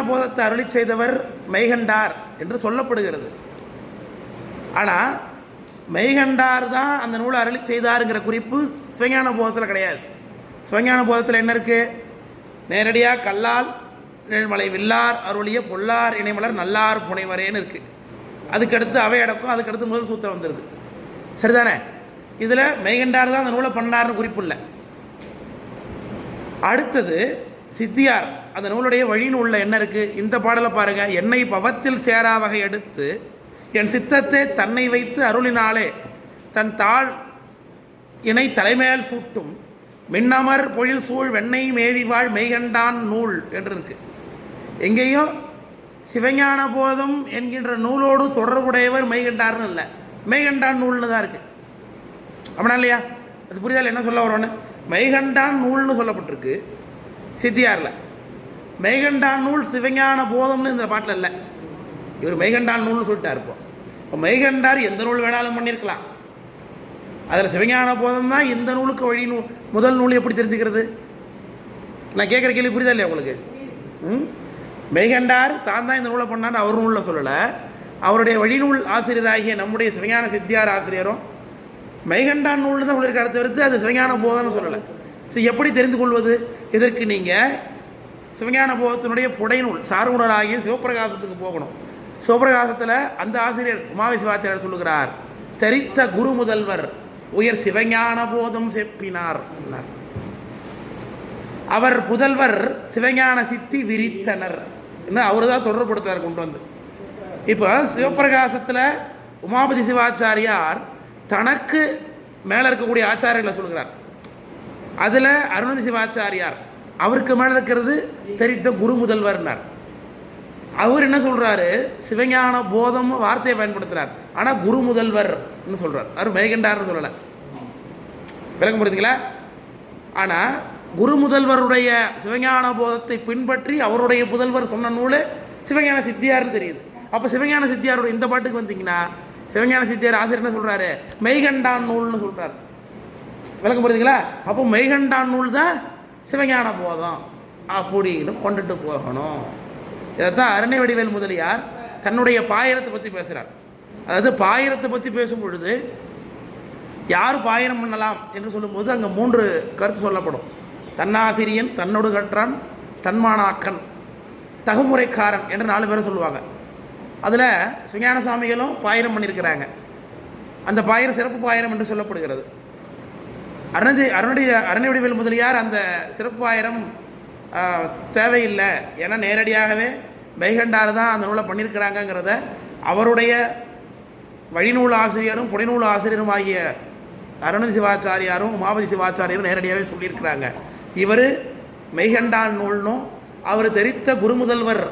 போதத்தை அருளி செய்தவர் மெய்கண்டார் என்று சொல்லப்படுகிறது. ஆனால் மெய்கண்டார் தான் அந்த நூலை அருளி செய்தாருங்கிற குறிப்பு சிவஞான போதத்தில் கிடையாது. சிவஞான போதத்தில் என்ன இருக்குது நேரடியாக கல்லால் நெல்மலை வில்லார் அருளிய பொல்லார் இணைமலர் நல்லார் புனைவரேன்னு இருக்குது அதுக்கடுத்து அவை அடக்கம் அதுக்கடுத்து முதல் சூத்திரம் வந்துடுது சரிதானே? இதில் மெய்கண்டார் தான் அந்த நூலை பண்ணார்னு குறிப்பு இல்லை. அடுத்தது சித்தியார் அந்த நூலுடைய வழின்னு உள்ள என்ன இருக்குது இந்த பாடலை பாருங்கள் என்னை பவத்தில் சேரா வகை எடுத்து என் சித்தத்தை தன்னை வைத்து அருளினாலே தன் தாள் இணை தலைமையால் சூட்டும் மின்னமர் பொழில் சூழ் வெண்ணெய் மேவி வாழ் மெய்கண்டான் நூல் என்று இருக்கு. எங்கேயும் சிவஞான போதம் என்கின்ற நூலோடு தொடர்புடையவர் மெய்கண்டார்னு இல்லை. மெய்கண்டான் நூல்னு தான் இருக்குது அப்படின்னா இல்லையா? அது புரிதல் என்ன சொல்ல வரோன்னு? மெய்கண்டான் நூல்னு சொல்லப்பட்டிருக்கு. சித்தியாரில். மெய்கண்டான் நூல் சிவஞான போதம்னு இந்த பாட்டில் இல்லை. இவர் மெய்கண்டான் நூல்னு சொல்லிட்டார் இப்போ. இப்போ மெய்கண்டார் எந்த நூல் வேணாலும் பண்ணியிருக்கலாம் அதில் சிவஞான போதம் தான் இந்த நூலுக்கு வழி நூல் முதல் நூல் எப்படி தெரிஞ்சுக்கிறது? நான் கேட்குற கேள்வி புரியுதா இல்லையா உங்களுக்கு? ம்? மெய்கண்டார் தான் தான் இந்த நூலை பண்ணான்னு அவர் நூலில் சொல்லலை. அவருடைய வழிநூல் ஆசிரியராகிய நம்முடைய சிவஞான சித்தியார் ஆசிரியரும் மெய்கண்டான் நூல் தான் சொல்லியிருக்காரு தவிர்த்து அது சிவஞான போதம்னு சொல்லலை. ஸோ எப்படி தெரிந்து கொள்வது இதற்கு நீங்கள் சிவஞான போதத்தினுடைய புடைநூல் சார்புணராகிய சிவப்பிரகாசத்துக்கு போகணும். சிவப்பிரகாசத்தில் அந்த ஆசிரியர் உமாவி சிவாச்சாரியர் சொல்லுகிறார் தரித்த குரு முதல்வர் உயர் சிவஞான போதம் செப்பினார் என்றார். அவர் புதல்வர் சிவஞான சித்தி விரித்தனர் என்று அவர் தான் தொடர்புடுத்துறார் கொண்டு வந்து. இப்போ சிவப்பிரகாசத்தில் உமாபதி சிவாச்சாரியார் தனக்கு மேலே இருக்கக்கூடிய ஆச்சாரியர்களை சொல்கிறார் அதில் அருணதி சிவாச்சாரியார் அவருக்கு மேலே இருக்கிறது தெரித்த குரு முதல்வர்னார். அவர் என்ன சொல்கிறாரு சிவஞான போதம் வார்த்தையை பயன்படுத்துகிறார் ஆனால் குரு முதல்வர்னு சொல்கிறார் அவர் மேகண்டார்னு சொல்லலை. விளக்கம் புரியுதுங்களா? ஆனால் குரு முதல்வருடைய சிவஞான போதத்தை பின்பற்றி அவருடைய புதல்வர் சொன்ன நூல் சிவஞான சித்தியார்னு தெரியுது. அப்போ சிவஞான சித்தியாரோட இந்த பாட்டுக்கு வந்தீங்கன்னா சிவஞான சித்தியார் ஆசிரியர் என்ன சொல்கிறாரு மெய்கண்டான் நூல்னு சொல்கிறார் விளக்கம் புரியுதுங்களா? அப்போ மெய்கண்டான் நூல் தான் சிவஞான போதம் அப்படின்னு கொண்டுட்டு போகணும். இதைத்தான் அரணை வடிவேல் முதலியார் தன்னுடைய பாயிரத்தை பற்றி பேசுகிறார் அதாவது பாயிரத்தை பற்றி பேசும் பொழுது யார் பாயிரம் பண்ணலாம் என்று சொல்லும்போது அங்கே மூன்று கருத்து சொல்லப்படும். தன்னாசிரியன் தன்னோடு கற்றான் தன்மானாக்கன் தகுமுறைக்காரன் என்று நாலு பேரை சொல்லுவாங்க. அதில் சுஞான சுவாமிகளும் பாயிரம் பண்ணியிருக்கிறாங்க. அந்த பாயிரம் சிறப்பு பாயிரம் என்று சொல்லப்படுகிறது. அருணஜி அருணுடைய அருணவடிவேல் முதலியார் அந்த சிறப்பாயிரம் தேவையில்லை. ஏன்னா நேரடியாகவே மெய்கண்டார் தான் அந்த நூலை பண்ணியிருக்கிறாங்கங்கிறத அவருடைய வழிநூல் ஆசிரியரும் புடைநூல் ஆசிரியரும் ஆகிய அருணதி சிவாச்சாரியாரும் உமாபதி சிவாச்சாரியரும் நேரடியாகவே சொல்லியிருக்கிறாங்க. இவர் மெய்கண்டான் நூல்னும் அவர் தெரித்த குருமுதல்வர்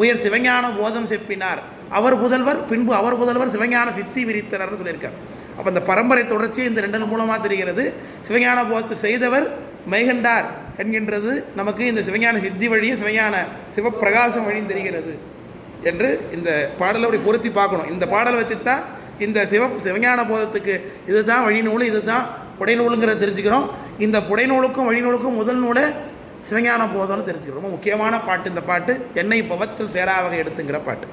உயர் சிவஞான போதம் செப்பினார். அவர் புதல்வர் பின்பு அவர் புதல்வர் சிவஞான சித்தி விரித்தனர்னு சொல்லியிருக்கார். அப்போ இந்த பரம்பரை தொடர்ச்சி இந்த ரெண்டு மூலமாக தெரிகிறது. சிவஞான போதத்தை செய்தவர் மைகண்டார் என்கின்றது நமக்கு இந்த சிவஞான சித்தி வழியும் சிவஞான சிவப்பிரகாசம் வழியும் தெரிகிறது என்று இந்த பாடலை அப்படி பொருத்தி பார்க்கணும். இந்த பாடலை வச்சு தான் இந்த சிவ சிவஞான போதத்துக்கு இதுதான் வழிநூல் இதுதான் புடைநூலுங்கிறத தெரிஞ்சுக்கிறோம். இந்த புடைநூலுக்கும் வழிநூலுக்கும் முதல் நூலை சிவஞான போதம்னு தெரிஞ்சுக்கிறோம். ரொம்ப முக்கியமான பாட்டு. இந்த பாட்டு என்னை பவத்தில் சேராவகை எடுத்துங்கிற பாட்டு.